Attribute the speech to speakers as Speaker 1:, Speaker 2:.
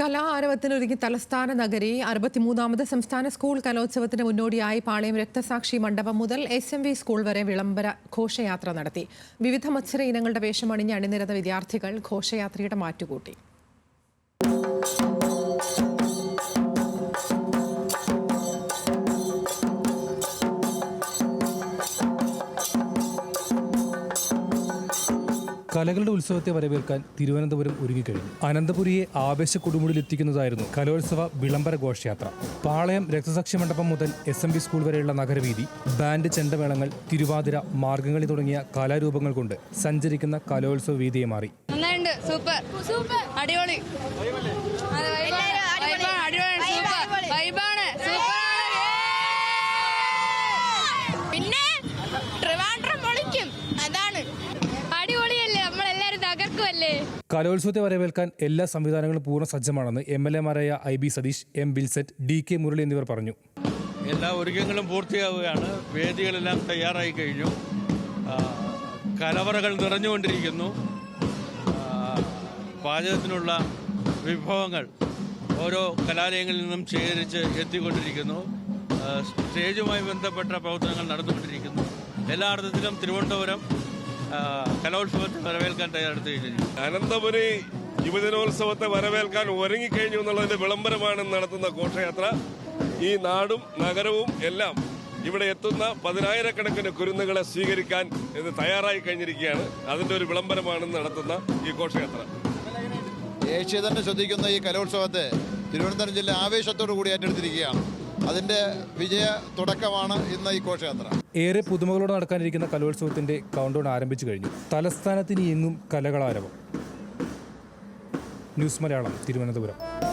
Speaker 1: കലാ ആരവത്തിനൊരുങ്ങി തലസ്ഥാന നഗരി അറുപത്തിമൂന്നാമത് സംസ്ഥാന സ്കൂൾ കലോത്സവത്തിന് മുന്നോടിയായി പാളയം രക്തസാക്ഷി മണ്ഡപം മുതൽ എസ് എം വി സ്കൂൾ വരെ വിളംബര ഘോഷയാത്ര നടത്തി. വിവിധ മത്സര ഇനങ്ങളുടെ വേഷമണിഞ്ഞ് അണിനിരന്ന വിദ്യാർത്ഥികൾ ഘോഷയാത്രയുടെ മാറ്റുകൂട്ടി.
Speaker 2: കലകളുടെ ഉത്സവത്തെ വരവേൽക്കാൻ തിരുവനന്തപുരം ഒരുങ്ങിക്കഴിഞ്ഞു. അനന്തപുരിയെ ആവേശ കൊടുമുടിയിലെത്തിക്കുന്നതായിരുന്നു കലോത്സവ വിളംബര ഘോഷയാത്ര. പാളയം രക്തസാക്ഷി മണ്ഡപം മുതൽ എസ് എം ബി സ്കൂൾ വരെയുള്ള നഗരവീതി ബാൻഡ് ചെണ്ടമേളങ്ങൾ തിരുവാതിര മാർഗംകളി തുടങ്ങിയ കലാരൂപങ്ങൾ കൊണ്ട് സഞ്ചരിക്കുന്ന കലോത്സവ വീതിയെ മാറി.
Speaker 3: നന്നായിട്ടുണ്ട് സൂപ്പർ. സൂപ്പർ. അടിപൊളി.
Speaker 2: കലോത്സവത്തെ വരവേൽക്കാൻ എല്ലാ സംവിധാനങ്ങളും പൂർണ സജ്ജമാണെന്ന് എം എൽ എമാരായ ഐ ബി സതീഷ് എം ബിൽസെറ്റ് ഡി കെ മുരളി എന്നിവർ പറഞ്ഞു.
Speaker 4: എല്ലാ ഒരുക്കങ്ങളും പൂർത്തിയാവുകയാണ്. വേദികളെല്ലാം തയ്യാറായി കഴിഞ്ഞു. കലവറകൾ നിറഞ്ഞുകൊണ്ടിരിക്കുന്നു. പാചകത്തിനുള്ള വിഭവങ്ങൾ ഓരോ കലാലയങ്ങളിൽ നിന്നും ശേഖരിച്ച് എത്തിക്കൊണ്ടിരിക്കുന്നു. സ്റ്റേജുമായി ബന്ധപ്പെട്ട പ്രവർത്തനങ്ങൾ നടന്നുകൊണ്ടിരിക്കുന്നു. എല്ലാ അർത്ഥത്തിലും തിരുവനന്തപുരം കലോത്സവത്തെ വരവേൽക്കാൻ തയ്യാറെടുത്തിരിക്കുന്നു.
Speaker 5: അനന്തപുരി യുവജനോത്സവത്തെ വരവേൽക്കാൻ ഒരുങ്ങിക്കഴിഞ്ഞു എന്നുള്ളതിന്റെ വിളംബരമാണ് നടത്തുന്ന ഘോഷയാത്ര. ഈ നാടും നഗരവും എല്ലാം ഇവിടെ എത്തുന്ന പതിനായിരക്കണക്കിന് കുരുന്നുകളെ സ്വീകരിക്കാൻ ഇത് തയ്യാറായി കഴിഞ്ഞിരിക്കുകയാണ്. അതിന്റെ ഒരു വിളംബരമാണ് നടത്തുന്ന ഈ ഘോഷയാത്ര.
Speaker 6: ഏഷ്യ തന്നെ ശ്രദ്ധിക്കുന്ന ഈ കലോത്സവത്തെ തിരുവനന്തപുരം ജില്ല ആവേശത്തോടു കൂടി ഏറ്റെടുത്തിരിക്കുകയാണ്. അതിന്റെ വിജയ തുടക്കമാണ് ഇന്ന് ഈ ഘോഷയാത്ര.
Speaker 2: ഏറെ പുതുമകളോട് നടക്കാനിരിക്കുന്ന കലോത്സവത്തിന്റെ കൗണ്ട്ഡൗൺ ആരംഭിച്ചു കഴിഞ്ഞു. തലസ്ഥാനത്തിന് എങ്ങും കലകളാരവം. ന്യൂസ് മലയാളം തിരുവനന്തപുരം.